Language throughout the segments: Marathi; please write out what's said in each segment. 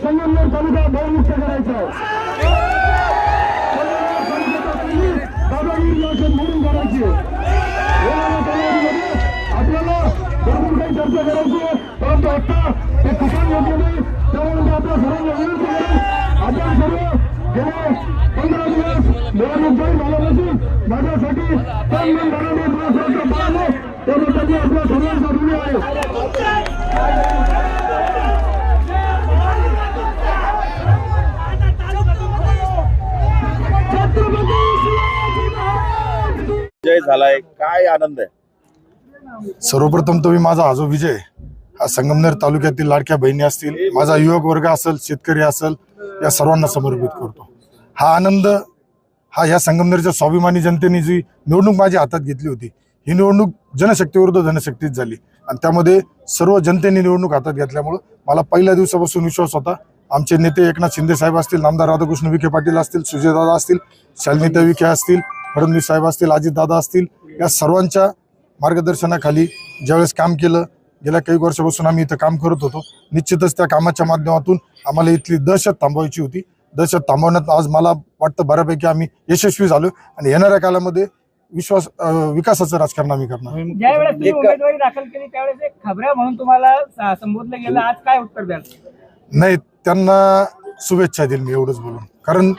संगमनेर तालुका भयमुक्त करायचा आहे संगमनेर तालुक्याचा पहिली दादागिरी औषध म्हणून करायची येणाऱ्या कालावधीमध्ये आपल्याला भरपूर काही चर्चा करायची आहे परंतु आता ते ठिकाण योग्य नाही त्यामुळे मी आपल्या सर्वांना विनंती करेन आपण सर्व गेले पंधरा दिवस निवडणूक जाहीर झाल्यापासून माझ्यासाठी तन मन धनाने महाराष्ट्राचं त्याबद्दल मी आपल्या आहे. विजय झालाय. काय आनंद आहे? सर्वप्रथम तुम्ही माझा हा जो विजय. हा संगमनेर तालुक्यातील लाडक्या बहिणी असतील माझा युवक वर्ग असेल शेतकरी असेल या सर्वांना समर्पित करतो. हा आनंद हा या संगमनेरच्या स्वाभिमानी जनतेने जी निवडणूक माझ्या हातात घेतली होती ही निवडणूक जनशक्तीविरुद्ध जनशक्तीच झाली. आणि त्यामध्ये सर्व जनतेने निवडणूक हातात घेतल्यामुळं मला पहिल्या दिवसापासून विश्वास होता. आमचे नेते एकनाथ शिंदे साहेब असतील नामदार राधाकृष्ण विखे पाटील असतील सुजयदादा असतील शालिनीता विखे असतील फडणवीस साहेब असतील अजितदादा असतील या सर्वांच्या मार्गदर्शनाखाली ज्यावेळेस काम केलं गेल्या काही वर्षापासून आम्ही इथं काम करत होतो. निश्चितच त्या कामाच्या माध्यमातून आम्हाला इथली दहशत थांबवायची होती. दहशत थांबवण्यात आज मला वाटतं बऱ्यापैकी आम्ही यशस्वी झालो. आणि येणाऱ्या काळामध्ये विश्वास अं, विकासाचं राजकारण आम्ही करणार. ज्या वेळेस तुम्ही एक- उमेदवारी दाखल केली त्यावेळेस एक खबऱ्या म्हणून तुम्हाला स- संबोधलं गेलं. आज काय उत्तर द्याल? नाही त्यांना शुभेच्छा देईल मी एवढंच बोलून. कारण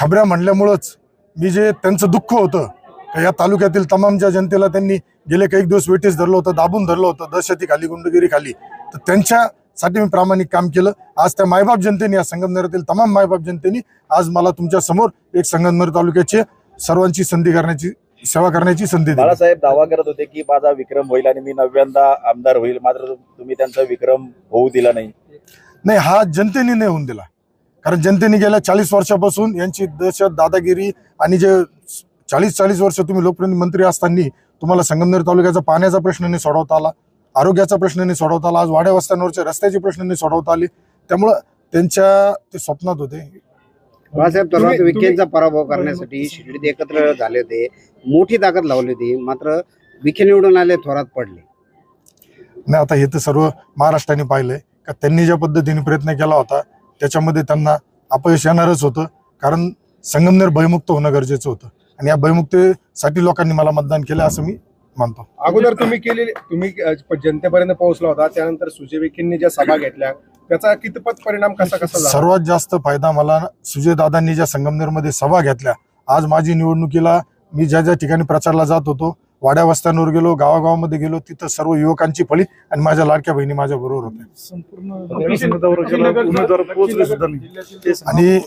खबऱ्या म्हणल्यामुळंच मी जे त्यांचं दुःख होतं का या तालुक्यातील तमाम ज्या जनतेला त्यांनी गेले काही दिवस वेटीस धरलं होतं दाबून धरलं होतं दहशती खाली गुंडगिरी खाली तर त्यांच्यासाठी मी प्रामाणिक काम केलं. आज त्या मायबाप जनतेने या संगमनेरातील तमाम मायबाप जनतेने आज मला तुमच्यासमोर एक संगमनेर तालुक्याची सर्वांची संधी करण्याची सेवा करण्याची संधी दिली. बाळासाहेब दावा करत होते की माझा विक्रम होईल आणि मी नव्यांदा आमदार होईल मात्र तुम्ही त्यांचा विक्रम होऊ दिला नाही. नाही हा जनतेने नाही होऊन दिला. कारण जनतेने गेल्या चाळीस वर्षापासून यांची दहशत दादागिरी आणि जे चाळीस चाळीस वर्ष तुम्ही लोकप्रतिनिधी मंत्री असताना तुम्हाला संगमनेर तालुक्याचा पाण्याचा प्रश्न नाही सोडवता आला आरोग्याचा प्रश्न नाही सोडवता आला आज वाड्या वस्त्यांवरच्या रस्त्याचे प्रश्न नाही सोडवता आले. त्यामुळं त्यांच्या ते स्वप्नात होते. बाळासाहेब थोरात विखेंचा पराभव करण्यासाठी शिर्डीत एकत्र झाले होते. मोठी ताकद लावली होती. मात्र विखे निवडून आले थोरात पडले. नाही आता हे तर सर्व महाराष्ट्राने पाहिलंय. का त्यांनी ज्या पद्धतीने प्रयत्न केला होता त्याच्यामध्ये त्यांना अपयश येणारच होतं. कारण संगमनेर भयमुक्त होणं गरजेचं होतं. आणि या भयमुक्तीसाठी लोकांनी मला मतदान केलं असं मी मानतो. अगोदर तुम्ही केलेले तुम्ही जनतेपर्यंत पोहोचला होता. त्यानंतर सुजय विखेंनी ज्या सभा घेतल्या त्याचा कितपत परिणाम कसा कसा झाला? सर्वात जास्त फायदा मला सुजय दादांनी ज्या संगमनेरमध्ये सभा घेतल्या आज माझी निवडणुकीला मी ज्या ज्या ठिकाणी प्रचारला जात होतो वाड्या वस्त्यांवर गेलो गावागावामध्ये गेलो तिथं सर्व युवकांची फळी आणि माझ्या लाडक्या बहिणी माझ्या बरोबर होत्या. आणि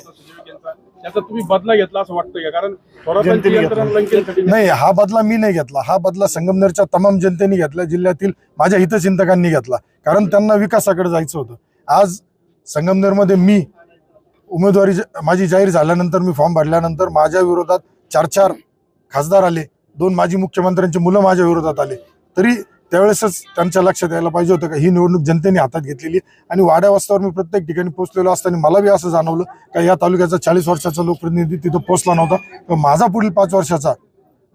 त्याचा तुम्ही बदला घेतला असं वाटतं का? कारण थोरातांची यंत्रणा लंकेसाठी नाही हा बदला मी नाही घेतला. हा बदला संगमनेरच्या तमाम जनतेने घेतला. जिल्ह्यातील माझ्या हितचिंतकांनी घेतला. कारण त्यांना विकासाकडे जायचं होतं. आज संगमनेरमध्ये मी उमेदवारी ज- माझी जाहीर झाल्यानंतर मी फॉर्म भरल्यानंतर माझ्या विरोधात चार चार खासदार आले. दोन माजी मुख्यमंत्र्यांची मुलं माझ्या विरोधात आले. तरी त्यावेळेसच त्यांच्या लक्षात यायला पाहिजे होतं का ही निवडणूक जनतेने हातात घेतलेली आणि वाड्या वस्त्यावर मी प्रत्येक ठिकाणी पोहोचलेलो असताना मला बी असं जाणवलं का या तालुक्याचा चाळीस वर्षाचा लोकप्रतिनिधी तिथं पोहोचला नव्हता. माझा पुढील पाच वर्षाचा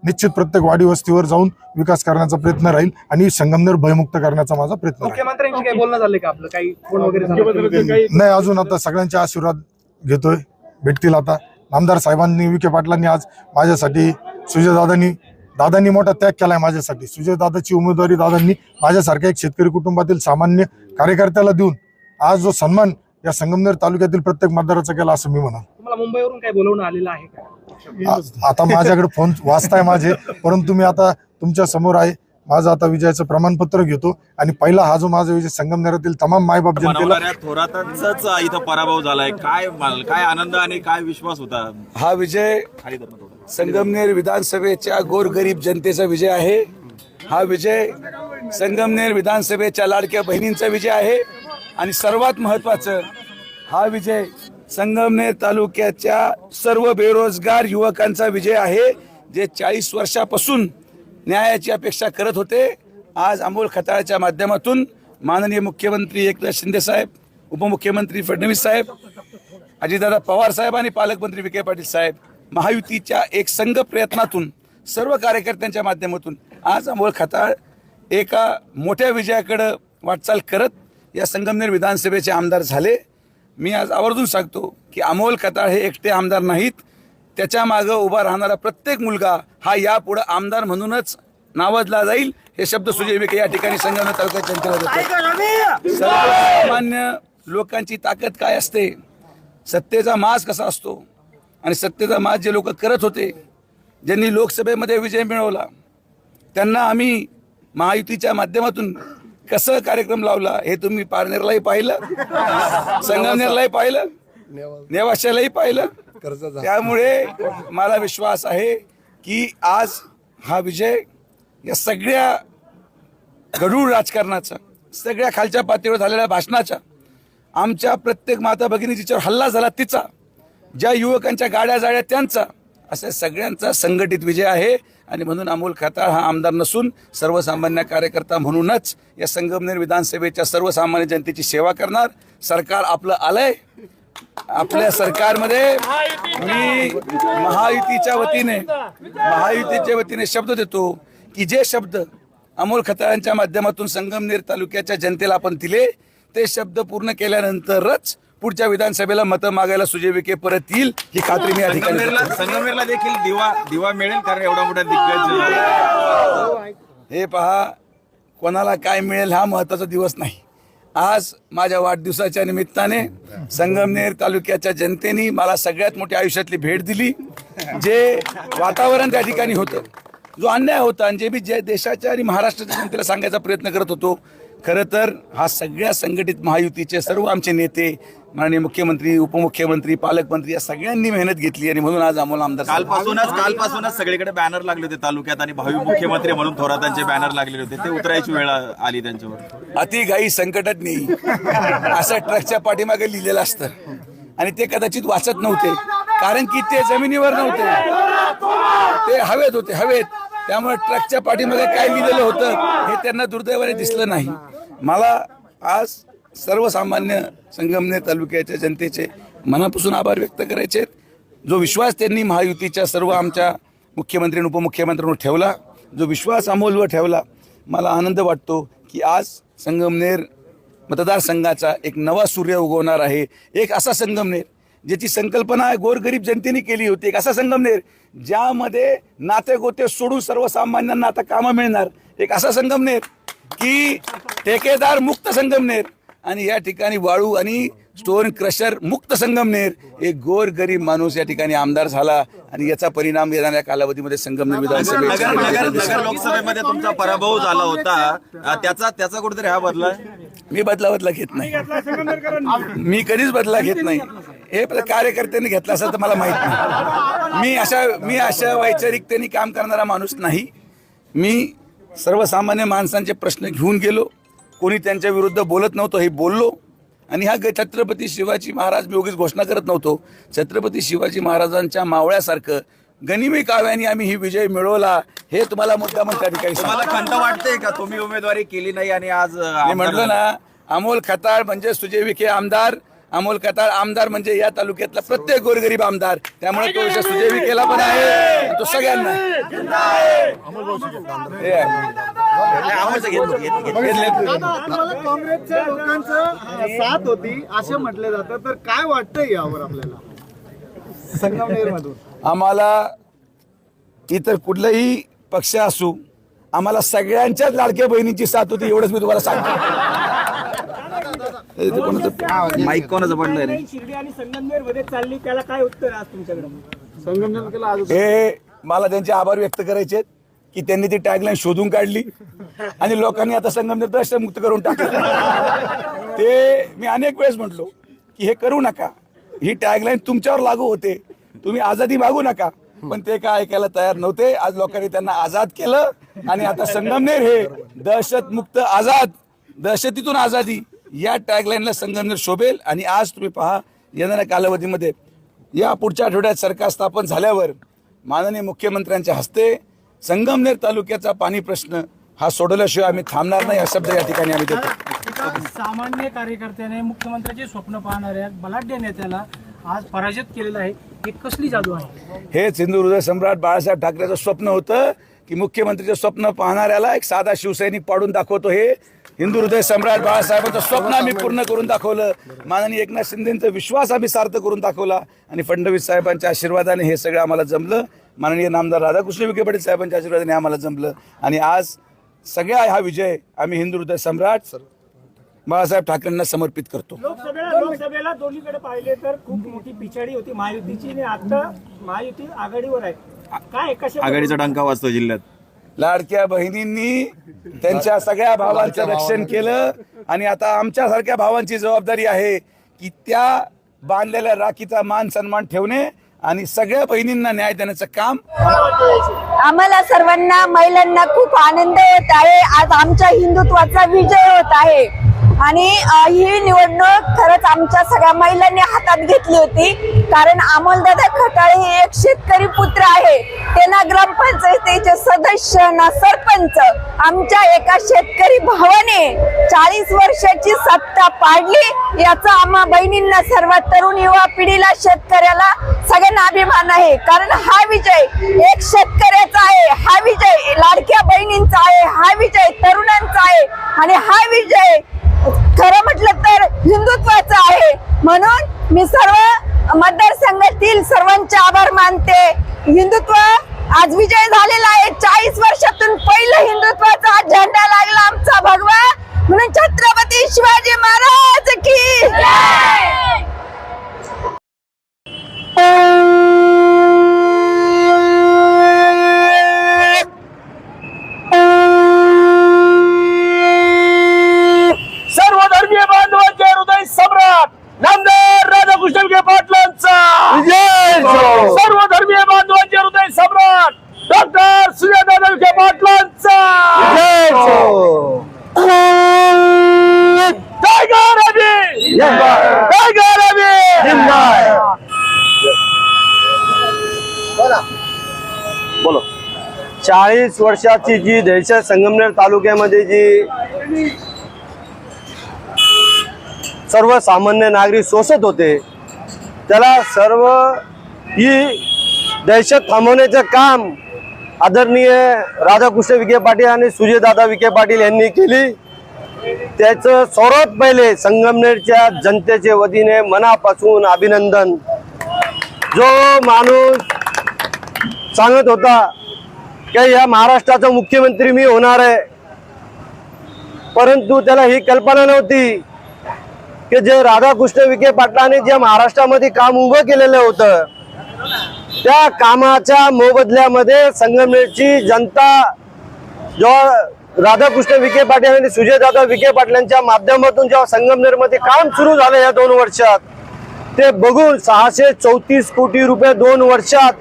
निश्चित प्रत्येक वाडी वस्तीवर जाऊन विकास करण्याचा प्रयत्न राहील आणि संगमनेर भयमुक्त करण्याचा माझा प्रयत्न राहील. मुख्यमंत्र्यांशी काही बोलणं झालंय का आपलं? काही फोन वगैरे झाला? मुख्यमंत्र्यांचे काही नाही अजून आता सगळ्यांचे आशीर्वाद घेतोय. भेटतील आता. आमदार साहेबांनी विखे पाटलांनी आज माझ्यासाठी सुजयदादांनी दादांनी मोठा त्याग केलाय माझ्यासाठी. सुजयदादाची उमेदवारी दादांनी माझ्यासारख्या एक शेतकरी कुटुंबातील सामान्य कार्यकर्त्याला देऊन आज जो सन्मान या संगमनेर तालुक्यातील प्रत्येक मतदाराचा केला असं मी म्हणाल तुम्हाला मुंबईवरून काही बोलवणं आलेलं आहे का? आ- आता माझ्याकडे फोन वाचताय माझे परंतु मी आता तुमच्यासमोर आहे. माझं आता विजयाचं प्रमाणपत्र घेतो आणि पहिला हा जो माझा विजय संगमनेरातील तमाम मायबाप जनतेला बनवणाऱ्या थोरातांचाच इथं पराभव झालाय. काय माल- काय आनंद आणि काय विश्वास होता? हा विजय खाली धरणं थोडं. संगमनेर विधानसभेच्या गोरगरीब जनतेचा विजय आहे. हा विजय संगमनेर विधानसभेच्या लाडक्या बहिणींचा विजय आहे. आणि सर्वात महत्त्वाचं हा विजय संगमनेर तालुक्याच्या सर्व बेरोजगार युवकांचा विजय आहे जे चाळीस वर्षापासून न्यायाची अपेक्षा करत होते. आज अमोल खताळच्या माध्यमातून माननीय मुख्यमंत्री एकनाथ शिंदेसाहेब उपमुख्यमंत्री फडणवीस साहेब अजितदादा पवार साहेब आणि पालकमंत्री विखे पाटील साहेब महायुतीच्या एक संघ प्रयत्नातून सर्व कार्यकर्त्यांच्या माध्यमातून आज अमोल खताळ एका मोठ्या विजयाकडं वाटचाल करत या संगमनेर विधानसभेचे आमदार झाले. मी आज आवर्जून सांगतो की अमोल खताळ हे एकटे आमदार नाहीत. त्याच्या मागं उभा राहणारा प्रत्येक मुलगा हा यापुढं आमदार म्हणूनच नावाजला जाईल. हे शब्द सुजय विखे या ठिकाणी संगमनेर तालुक्यात सर्वसामान्य लोकांची ताकद काय असते? सत्तेचा माज कसा असतो? आणि सत्तेचा माज जे लोक करत होते ज्यांनी लोकसभेमध्ये विजय मिळवला त्यांना आम्ही महायुतीच्या माध्यमातून कसं कार्यक्रम लावला हे तुम्ही पारनेरलाही पाहिलं संगमनेरलाही पाहिलं नेवाशालाही पाहिलं. त्यामुळे मला विश्वास आहे की आज हा विजय या सगळ्या गढूळ राजकारणाचा सगळ्या खालच्या पातळीवर झालेल्या भाषणाच्या आमच्या प्रत्येक माता भगिनी जिच्यावर हल्ला झाला तिचा ज्या युवकांच्या गाड्या जाळ्या त्यांचा अशा सगळ्यांचा संघटित विजय आहे. आणि म्हणून अमोल खताळ हा आमदार नसून सर्वसामान्य कार्यकर्ता म्हणूनच या संगमनेर विधानसभेच्या सर्वसामान्य जनतेची सेवा करणार. सरकार आपलं आलंय. आपल्या सरकारमध्ये मी महायुतीच्या वतीने महायुतीच्या वतीने शब्द देतो की जे शब्द अमोल खताळांच्या माध्यमातून संगमनेर तालुक्याच्या जनतेला आपण दिले ते शब्द पूर्ण केल्यानंतरच पुढच्या विधानसभेला मतं मागायला सुजय विखे परत येईल ही खात्री मी देतो. संगमनेरला देखील दिवा दिवा मिळेल कारण एवढा मोठा दिग्गज हे पहा कोणाला काय मिळेल हा महत्त्वाचा दिवस नाही. आज माझ्या वाढदिवसाच्या निमित्ताने संगमनेर तालुक्याच्या जनतेने मला सगळ्यात मोठी आयुष्यातली भेट दिली जे वातावरण त्या ठिकाणी होतं. जो अन्याय होता आणि जे मी जे देशाच्या आणि महाराष्ट्राच्या जनतेला सांगायचा प्रयत्न करत होतो खरं तर हा सगळ्या संघटित महायुतीचे सर्व आमचे नेते माननीय मुख्यमंत्री उपमुख्यमंत्री पालकमंत्री या सगळ्यांनी मेहनत घेतली आणि म्हणून आज अमोल आमदार. कालपासूनच कालपासूनच सगळीकडे बॅनर लागले होते तालुक्यात आणि भावी मुख्यमंत्री म्हणून थोरातांचे बॅनर लागलेले होते. ते उतरायची वेळ आली त्यांच्यावर. अतिघाई संकटात नाही असं ट्रकच्या पाठीमागे लिहिलेलं असतं. आणि ते कदाचित वाचत नव्हते. कारण की ते जमिनीवर नव्हते. ते हवेत होते हवेत. त्यामुळे ट्रकच्या पाठीमागे काय लिहिलेलं होतं हे त्यांना दुर्दैवाने दिसलं नाही. मला आज सर्वसामान्य संगमनेर तालुक्याच्या जनतेचे मनापासून आभार व्यक्त करायचे आहेत. जो विश्वास त्यांनी महायुतीच्या सर्व आमच्या मुख्यमंत्री आणि उपमुख्यमंत्र्यांवर ठेवला जो विश्वास अमोलवर ठेवला मला आनंद वाटतो की आज संगमनेर मतदारसंघाचा एक नवा सूर्य उगवणार आहे. एक असा संगमनेर ज्याची संकल्पना गोरगरीब जनतेने केली होती. एक असा संगमनेर ज्यामध्ये नाते गोते सोडून सर्वसामान्यांना आता कामं मिळणार. एक असा संगमनेर की ठेकेदार मुक्त संगमनेर. आणि या ठिकाणी वाळू आणि स्टोन क्रशर मुक्त संगमनेर एक गोर गरीब माणूस या ठिकाणी आमदार झाला आणि याचा परिणाम येणाऱ्या कालावधीमध्ये संगमनेर विधानसभेत लोकसभेमध्ये तुमचा पराभव झाला होता. त्याचा त्याचा कुठेतरी हा बदला मी बदला बदला घेत नाही. मी कधीच बदला घेत नाही. हे कार्यकर्त्यांनी घेतला असेल तर मला माहीत नाही. मी अशा मी अशा वैचारिकतेने काम करणारा माणूस नाही. मी सर्वसामान्य माणसांचे प्रश्न घेऊन गेलो. कोणी त्यांच्या विरुद्ध बोलत नव्हतं हे बोललो आणि हा छत्रपती शिवाजी महाराज मी उगीच घोषणा करत नव्हतो छत्रपती शिवाजी महाराजांच्या मावळ्यासारखं गनिमी काव्याने आम्ही ही विजय मिळवला हे तुम्हाला मुद्दा त्या ठिकाणी. तुम्हाला खंत वाटते का तुम्ही उमेदवारी केली नाही आणि आज मी म्हटलं? ना अमोल खताळ म्हणजे सुजय विखे आमदार अमोल खताळ आमदार म्हणजे या तालुक्यातला प्रत्येक गोरगरीब आमदार. त्यामुळे तो सुजय विखेला पण आहे. आणि तो सगळ्यांना. हे आहे. तुम्हाला काँग्रेसच्या लोकांचं साथ होती असे म्हटले जातं तर काय वाटतंय यावर आपल्याला? संगमनेर मधून आम्हाला इतर कुठलाही पक्ष असू आम्हाला सगळ्यांच्याच लाडक्या बहिणीची साथ होती एवढंच मी तुम्हाला सांगतो. हे कोणाचं- माईक कोणाचं पडलंय रे? शिर्डी आणि संगमनेरमध्ये चालली त्याला काय उत्तर आज तुमच्याकडे? संगमनेर हे मला त्यांचे आभार व्यक्त करायचे आहेत की त्यांनी ती टॅगलाईन शोधून काढली आणि लोकांनी आता संगमनेर दहशत मुक्त करून टाकलं. ते मी अनेक वेळेस म्हटलो की हे करू नका. ही टॅगलाईन तुमच्यावर लागू होते. तुम्ही आझादी मागू नका. पण ते काय ऐकायला तयार नव्हते. आज लोकांनी त्यांना आझाद केलं आणि आता संगमनेर हे दहशत मुक्त आझाद दहशतीतून आझादी. या टॅगलाईनला संगमनेर शोभेल आणि आज तुम्ही पहा येणाऱ्या कालावधीमध्ये या पुढच्या आठवड्यात सरकार स्थापन झाल्यावर माननीय मुख्यमंत्र्यांच्या हस्ते संगमनेर तालुक्याचा पाणी प्रश्न हा सोडवल्याशिवाय आम्ही थांबणार नाही हा शब्द या ठिकाणी आम्ही देतो. सामान्य कार्यकर्त्याने मुख्यमंत्र्याचे स्वप्न पाहणाऱ्या बलाढ्य नेत्याला आज पराजित केलेलं आहे. हे कसली जादू आहे? हेच हिंदू हृदय सम्राट बाळासाहेब ठाकरेचं स्वप्न होतं की मुख्यमंत्रीचं स्वप्न पाहणाऱ्याला एक साधा शिवसैनिक पाडून दाखवतो हे. हिंदू हृदय सम्राट बाळासाहेबांचं स्वप्न आम्ही पूर्ण करून दाखवलं. माननीय एकनाथ शिंदेचा विश्वास आम्ही सार्थ करून दाखवला. आणि फडणवीस साहेबांच्या आशीर्वादाने हे सगळं आम्हाला जमलं. माननीय नामदार राधाकृष्ण विखे पाटील साहेबांच्या आशीर्वादाने आम्हाला जमलं. आणि आज सगळ्या हा विजय आम्ही हिंदू हृदय सम्राट बाळासाहेब ठाकरेंना समर्पित करतो. लोकसभेला लोकसभेला दोन्हीकडे पाहिले तर खूप मोठी पिछाडी होती महायुतीची आणि आता महायुती आघाडीवर आहे. काय कशा आघाडीचा डंका वाजतो जिल्ह्यात. लाडक्या बहिणींनी त्यांच्या सगळ्या भावांचं रक्षण केलं. आणि आता आमच्यासारख्या भावांची जबाबदारी आहे की त्या बांधलेल्या राखीचा मान सन्मान ठेवणे आणि सगळ्या बहिणींना न्याय देण्याचं काम आम्हाला सर्वांना महिलांना खूप आनंद होत आहे. आज आमच्या हिंदुत्वाचा विजय होत आहे. आणि ही निवडणूक खरंच आमच्या सगळ्या महिलांनी हातात घेतली होती. कारण अमोलदादा खटाळे हे एक शेतकरी पुत्र आहे. ते ना ग्रामपंचायतीचे सदस्य ना सरपंच. आमच्या एका शेतकरी भावाने चाळीस वर्षाची सत्ता पाडली. याचा आम्हा बहिणींना सर्वात तरुण युवा पिढीला शेतकऱ्याला सगळ्यांना अभिमान आहे. कारण हा विजय एक शेतकऱ्याचा आहे. हा विजय लाडक्या बहिणींचा आहे. हा विजय तरुणांचा आहे. आणि हा विजय खरं म्हटलं तर हिंदुत्वाचं आहे. म्हणून मी सर्व मतदारसंघातील सर्वांचे आभार मानते. हिंदुत्व आज विजय झालेला आहे. चाळीस वर्षातून पहिलं हिंदुत्वाचा झेंडा लागला आमचा भगवा. म्हणून छत्रपती शिवाजी महाराज की जय! सर्व धर्मीय बांधवांचे हृदय सम्राट नामदार राधाकृष्ण विखे पाटलांचा सर्व धर्मीय बांधवांचे हृदय सम्राट डॉक्टर सुजयदादा विखे पाटलांचा टायगर अभी टायगर अभी बोलो. चाळीस वर्षाची जी दहशत संगमनेर तालुक्यामध्ये जी सर्वसामान्य नागरिक सोसत होते त्याला सर्व ही दहशत थांबवण्याचं काम आदरणीय राधाकृष्ण विखे पाटील आणि सुजयदादा विखे पाटील यांनी केली. त्याचं सर्वात पहिले संगमनेरच्या जनतेच्या वतीने मनापासून अभिनंदन. जो माणूस सांगत होता की या महाराष्ट्राचा मुख्यमंत्री मी होणार आहे. परंतु त्याला ही कल्पना नव्हती की जे राधाकृष्ण विखे पाटलांनी जे महाराष्ट्रामध्ये काम उभं केलेलं होतं त्या कामाच्या मोबदल्यामध्ये संगमनेरची जनता जेव्हा राधाकृष्ण विखे पाटील आणि सुजयदादा विखे पाटलांच्या माध्यमातून जेव्हा संगमनेरमध्ये काम सुरू झालं या दोन वर्षात ते बघून सहाशे चौतीस कोटी रुपये दोन वर्षात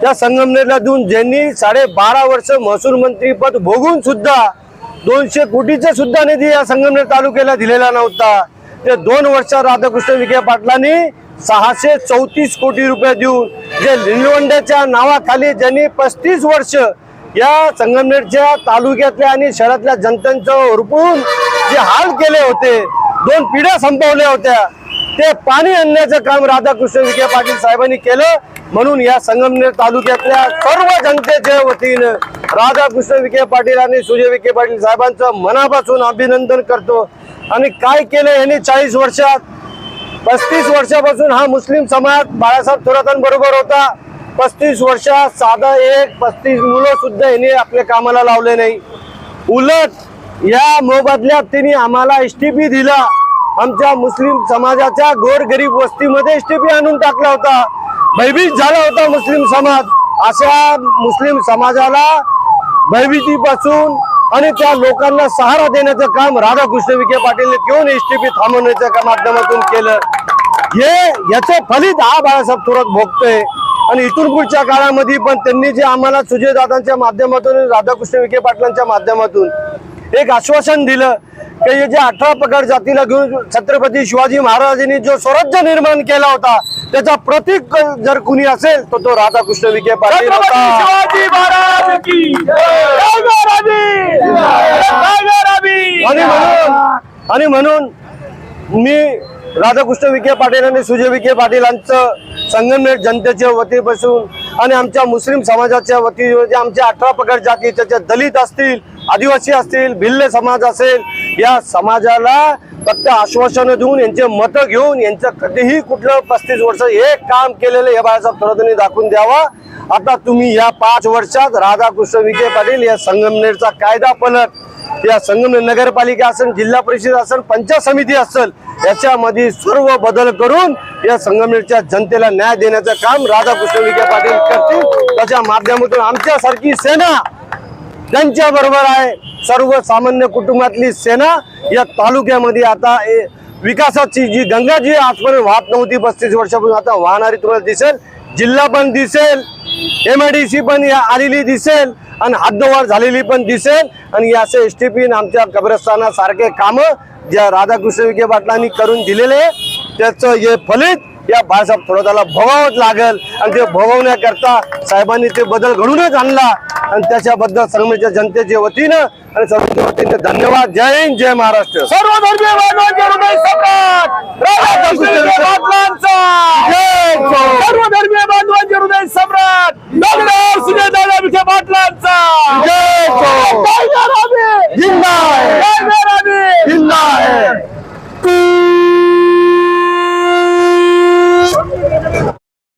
त्या संगमनेरला देऊन ज्यांनी साडेबारा वर्ष महसूल मंत्रीपद भोगून सुद्धा दोनशे कोटीचा सुद्धा निधी या संगमनेर तालुक्याला दिलेला नव्हता. ते दोन वर्षात राधाकृष्ण विखे पाटलांनी सहाशे चौतीस कोटी रुपये देऊन जे निलवंड्याच्या नावाखाली ज्यांनी पस्तीस वर्ष या संगमनेरच्या तालुक्यातल्या आणि शहरातल्या जनतेचं रुपवून जे हाल केले होते दोन पिढ्या संपवल्या होत्या ते पाणी आणण्याचं काम राधाकृष्ण विखे पाटील साहेबांनी केलं. म्हणून या संगमनेर तालुक्यातल्या सर्व जनतेच्या वतीनं राधाकृष्ण विखे पाटील आणि सुजय विखे पाटील साहेबांचं मनापासून अभिनंदन करतो. आणि काय केलं यांनी चाळीस वर्षात? पस्तीस वर्षापासून हा मुस्लिम समाज बाळासाहेब थोरातांबरोबर होता. पस्तीस वर्षात साधा एक पस्तीस मुलं सुद्धा यांनी आपल्या कामाला लावले नाही. उलट या मोबदल्यात तिने आम्हाला एस टी पी दिला. आमच्या मुस्लिम समाजाच्या गोरगरीब वस्तीमध्ये एस टी पी आणून टाकला होता. भयभीत झाला होता मुस्लिम समाज. अशा मुस्लिम समाजाला भयभीतीपासून आणि त्या लोकांना सहारा देण्याचं काम राधाकृष्ण विखे पाटीलने घेऊन एस टी पी थांबवण्याच्या माध्यमातून केलं. हे याचं फलित हा बाळासाहेब थोरात भोगतोय. आणि इथून पुढच्या काळामध्ये पण त्यांनी जे आम्हाला सुजयदादांच्या माध्यमातून राधाकृष्ण विखे पाटलांच्या माध्यमातून एक आश्वासन दिलं की हे जे अठरा पगड जातीला घेऊन छत्रपती शिवाजी महाराजांनी जो स्वराज्य निर्माण केला होता त्याचा प्रतीक जर कुणी असेल तर तो राधाकृष्ण विखे पाटील आणि म्हणून आणि म्हणून मी राधाकृष्ण विखे पाटील आणि सुजय विखे पाटीलांचं संगमनेर जनतेच्या वतीपासून आणि आमच्या मुस्लिम समाजाच्या वती आमच्या अठरा प्रकार जाती त्याच्या दलित असतील आदिवासी असतील भिल्ल समाज असेल या समाजाला फक्त आश्वासनं देऊन यांचे मतं घेऊन यांचं कधीही कुठलं पस्तीस वर्ष हे काम केलेलं हे बाळासाहेब थोरातांनी दाखवून द्यावा. आता तुम्ही या पाच वर्षात राधाकृष्ण विखे पाटील या संगमनेरचा कायदा पलट या संगमनेर नगरपालिका असेल जिल्हा परिषद असेल पंचायत समिती असेल याच्यामध्ये सर्व बदल करून या संगमनेरच्या जनतेला न्याय देण्याचं काम राधाकृष्ण विखे पाटील करतील. त्याच्या माध्यमातून आमच्यासारखी सेना त्यांच्या बरोबर आहे सर्वसामान्य कुटुंबातली सेना या तालुक्यामध्ये आता ए- विकासाची जी गंगा जी आजपर्यंत वाहत नव्हती पस्तीस वर्षापासून आता वाहणारी तुम्हाला दिसेल. जिल्हा पण दिसेल एम आय डी सी पण या आलेली दिसेल आणि हद्दवाढ झालेली पण दिसेल. आणि या असे एस टी पी आमच्या कब्रस्थानासारखे कामं ज्या राधाकृष्ण विखे पाटलांनी करून दिलेले त्याचं हे फलित या बाळासाहेब थोराताला भोगावंच लागेल. आणि ते भोगवण्याकरता साहेबांनी ते बदल घडूनच आणला. आणि त्याच्याबद्दल संगमेच्या जनतेच्या वतीनं आणि सर्वांच्या वतीनं धन्यवाद. जय हिंद जय महाराष्ट्र. सर्व धर्मीय बांधवांचे हृदय सम्राट. राधाकृष्ण विखे पाटलांचा. सर्व धर्मीय बांधवांचे हृदय सम्राट डॉक्टर सुजयदादा विखे पाटलांचा